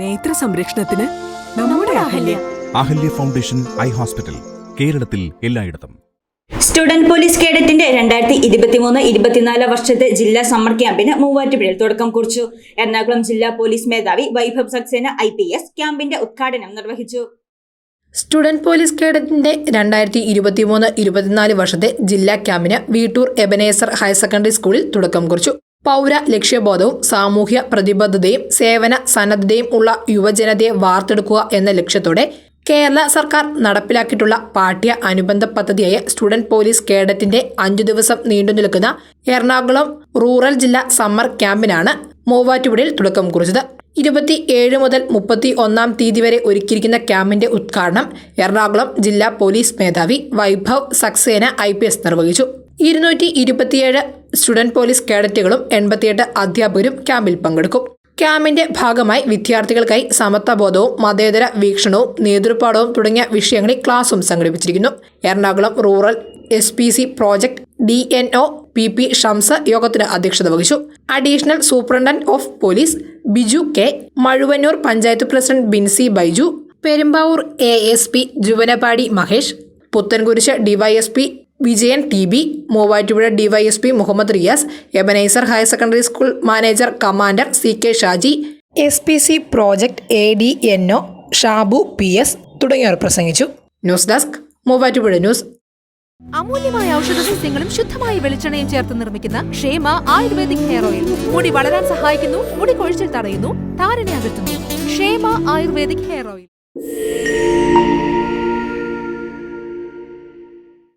നേത്ര സംരക്ഷണത്തിന് നമ്മുടെ Ahalia. Ahalia. Foundation eye hospital കേരളത്തിൽ എല്ലായിടത്തും. സ്റ്റുഡന്റ് പോലീസ് കേഡറ്റിന്റെ രണ്ടായിരത്തി ഇരുപത്തിമൂന്ന് ഇരുപത്തിനാല് വർഷത്തെ ജില്ലാ സമ്മർ ക്യാമ്പിന് മൂവാറ്റുപുഴയിൽ തുടക്കം കുറിച്ചു. എറണാകുളം ജില്ലാ പോലീസ് മേധാവി Vaibhav Saxena I P S ക്യാമ്പിന്റെ ഉദ്ഘാടനം നിർവഹിച്ചു. സ്റ്റുഡന്റ് പോലീസ് കേഡറ്റിന്റെ രണ്ടായിരത്തി ഇരുപത്തിമൂന്ന് ഇരുപത്തിനാല് വർഷത്തെ ജില്ലാ ക്യാമ്പിന് വീട്ടൂർ എബനേസർ ഹയർ സെക്കൻഡറി സ്കൂളിൽ തുടക്കം കുറിച്ചു. പൗര ലക്ഷ്യബോധവും സാമൂഹ്യ പ്രതിബദ്ധതയും സേവന സന്നദ്ധതയും ഉള്ള യുവജനതയെ വാർത്തെടുക്കുക എന്ന ലക്ഷ്യത്തോടെ കേരള സർക്കാർ നടപ്പിലാക്കിയിട്ടുള്ള പാഠ്യ അനുബന്ധ പദ്ധതിയായ സ്റ്റുഡന്റ് പോലീസ് കേഡറ്റിന്റെ അഞ്ചു ദിവസം നീണ്ടു നിൽക്കുന്ന എറണാകുളം റൂറൽ ജില്ലാ സമ്മർ ക്യാമ്പിനാണ് മൂവാറ്റുപുഴയിൽ തുടക്കം കുറിച്ചത്. ഇരുപത്തി ഏഴ് മുതൽ മുപ്പത്തി ഒന്നാം തീയതി വരെ ഒരുക്കിയിരിക്കുന്ന ക്യാമ്പിന്റെ ഉദ്ഘാടനം എറണാകുളം ജില്ലാ പോലീസ് മേധാവി വൈഭവ് സക്സേന ഐ നിർവഹിച്ചു. ഇരുന്നൂറ്റി ഇരുപത്തിയേഴ് സ്റ്റുഡന്റ് പോലീസ് കേഡറ്റുകളും എൺപത്തിയെട്ട് അധ്യാപകരും ക്യാമ്പിൽ പങ്കെടുക്കും. ക്യാമ്പിന്റെ ഭാഗമായി വിദ്യാർത്ഥികൾക്കായി സമത്വബോധവും മതേതര വീക്ഷണവും നേതൃപാഠവും തുടങ്ങിയ വിഷയങ്ങളിൽ ക്ലാസും സംഘടിപ്പിച്ചിരിക്കുന്നു. Ernakulam rural S P C project D N O P P Shamsa യോഗത്തിന് അധ്യക്ഷത വഹിച്ചു. Additional superintendent of police Biju K Mazhuvannoor panchayat president Binsy Baiju Perumbavoor A S P Juvanapudi Mahesh Puthencruz DYSP Vijayan T B Muvattupuzha DYSP Muhammad Riyas Ebenezer higher secondary school manager commander C K Shaji S P C project A D N O Shabu P S തുടങ്ങിയവർ പ്രസംഗിച്ചു. News desk Muvattupuzha news. അമൂല്യമായ ഔഷധ സസ്യങ്ങളും ശുദ്ധമായ വെളിച്ചെണ്ണയും ചേർത്ത് നിർമ്മിക്കുന്ന ക്ഷേമ ആയുർവേദിക് ഹെയർ ഓയിൽ. മുടി വളരാൻ സഹായിക്കുന്നു മുടി കൊഴിച്ചിൽ തടയുന്നു താരനെ അകറ്റുന്നു. ക്ഷേമ ആയുർവേദിക് ഹെയർ ഓയിൽ.